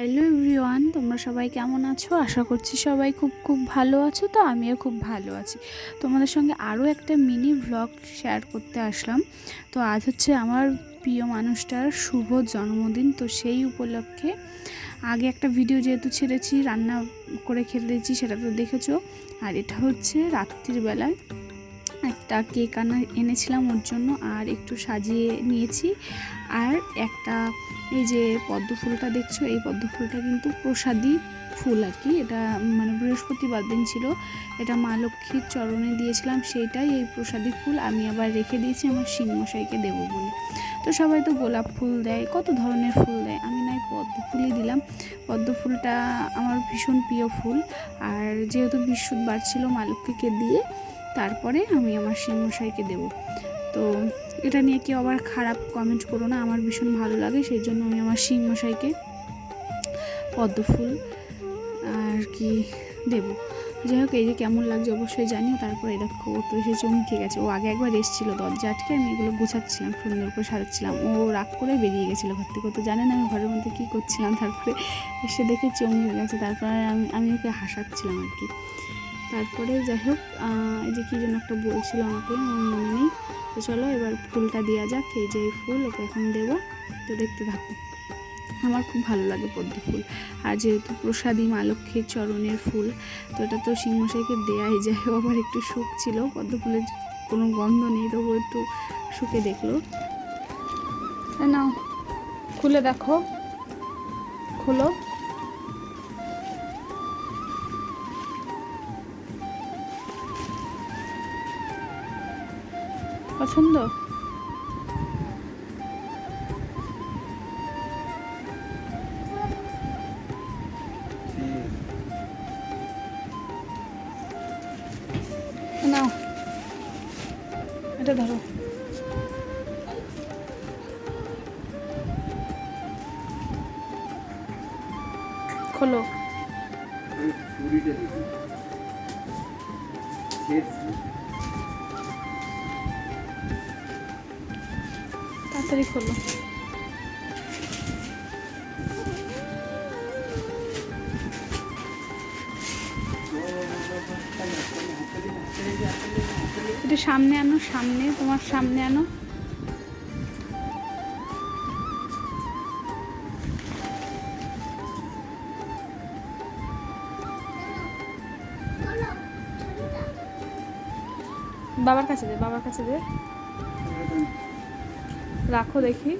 Hello everyone, তোমরা সবাই কেমন আছো? আশা করছি সবাই খুব খুব ভালো আছো তো, আমিও খুব ভালো আছি। তোমাদের সঙ্গে আরও একটা মিনি ভ্লগ শেয়ার করতে আসলাম। তো আজ হচ্ছে আমার প্রিয় মানুষটার শুভ জন্মদিন, তো সেই উপলক্ষে আগে একটা ভিডিও যেহেতু ছেড়েছি, রান্না করে দিয়েছি, সেটা তো দেখেছ। আর এটা হচ্ছে রাত্রির বেলায় একটা কেক আনা, এনেছিলাম ওর জন্য আর একটু সাজিয়ে নিয়েছি। আর একটা এই যে পদ্ম ফুলটা দেখছ, এই পদ্ম ফুলটা কিন্তু প্রসাদী ফুল আর কি। এটা মানে বৃহস্পতিবার দিন ছিল, এটা মা লক্ষ্মীর চরণে দিয়েছিলাম, সেইটাই এই প্রসাদী ফুল আমি আবার রেখে দিয়েছি, আমার শিংমশাইকে দেবো বলে। তো সবাই তো গোলাপ ফুল দেয়, কত ধরনের ফুল দেয়? আমি নাই পদ্ম ফুলই দিলাম। পদ্ম ফুলটা আমার ভীষণ প্রিয় ফুল। আর যেহেতু বৃহস্পতিবার ছিল মা লক্ষ্মীকে দিয়ে তারপরে আমি আমার শিংমশাইকে দেবো। তো এটা নিয়ে কেউ আবার খারাপ কমেন্ট করো না, আমার ভীষণ ভালো লাগে, সেই জন্য আমি আমার মশাইকে পদ্ম ফুল আর কি দেব। যাই হোক, এই যে কেমন লাগছে অবশ্যই জানিও, তারপরে ও তো এসে চমকে গেছে ও আগে একবার এসেছিল দরজা আটকে, আমি এগুলো গুছাচ্ছিলাম, সুন্দর করে সাজাচ্ছিলাম। ও রাগ করে বেরিয়ে গেছিল ঘর থেকে। তো জানে না আমি ঘরের মধ্যে কী করছিলাম। তারপরে এসে দেখে চমকে গেছে। তারপরে আমি আমি ওকে হাসাচ্ছিলাম আর কি। তারপরে যাই হোক এই যে কী যেন একটা বলছিল আমাকে, আমার মনে নেই। তো চলো এবার ফুলটা দেওয়া যাক, এই যে এই ফুল ওকে এখন দেবো। তো দেখতে থাকো। আমার খুব ভালো লাগে পদ্ম ফুল। আর যেহেতু প্রসাদী মা লক্ষ্মীর চরণের ফুল, তো এটা তো সিংমশাইকে দেয়াই। যায় আবার একটু শুক ছিল। পদ্ম ফুলের কোনো গন্ধ নেই তবু একটু শুকে দেখল। নাও, খুলে দেখো। খুলো। পছন্দ? নাও। এটা ধরো। খোলো। চুরিটা দেখি। তাড়াতাড়ি খোলো। সামনে আনো সামনে তোমার সামনে আনো। বাবার কাছে দে বাবার কাছে দে। রাখো দেখি।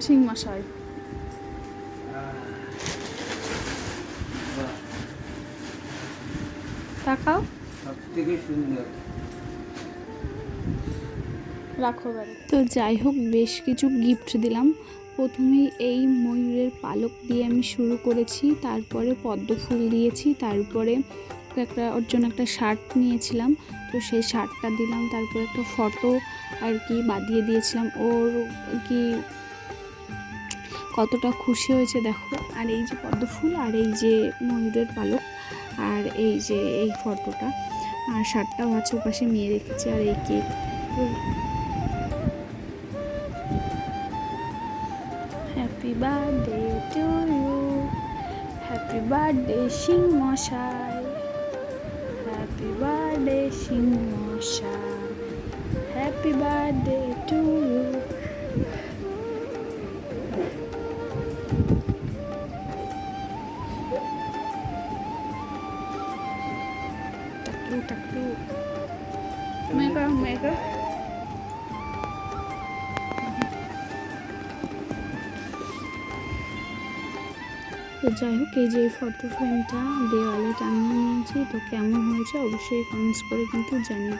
শিং মশাই। তাকাও। সুন্দর। রাখো তো যাই হোক বেশ কিছু গিফট দিলাম। প্রথমেই এই ময়ূরের পালক দিয়ে আমি শুরু করেছি। তারপরে পদ্ম ফুল দিয়েছি। তারপরে একটা ওর জন্য একটা শার্ট নিয়েছিলাম। তো সেই শার্টটা দিলাম, তারপরে একটা ফটো আর কি বাঁধিয়ে দিয়েছিলাম। ওর কি কতটা খুশি হয়েছে দেখো। আর এই যে পদ্ম ফুল আর এই যে ময়ূরের পালক আর এই যে এই ফটোটা আর শার্টটাও আছে ওপাশে নিয়ে রেখেছে আর এই cake. Happy birthday to you happy birthday Singh মশাই happy birthday birthday Shimosha Happy birthday to you Taklu, taklu. May ka. তো যাই হোক, এই যে ফটো ফ্রেমটা দেওয়ালে টাঙিয়ে নিয়েছি। তো কেমন হয়েছে অবশ্যই কমেন্টস করে কিন্তু জানি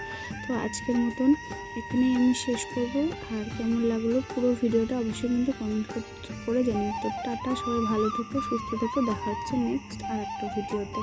তো আজকের মতন এখানেই আমি শেষ করব। আর কেমন লাগল পুরো ভিডিওটা অবশ্যই কিন্তু কমেন্ট করে জানি তো টাটা, সবাই ভালো থেকো, সুস্থ থেকো। দেখা হচ্ছে নেক্সট আর একটা ভিডিওতে।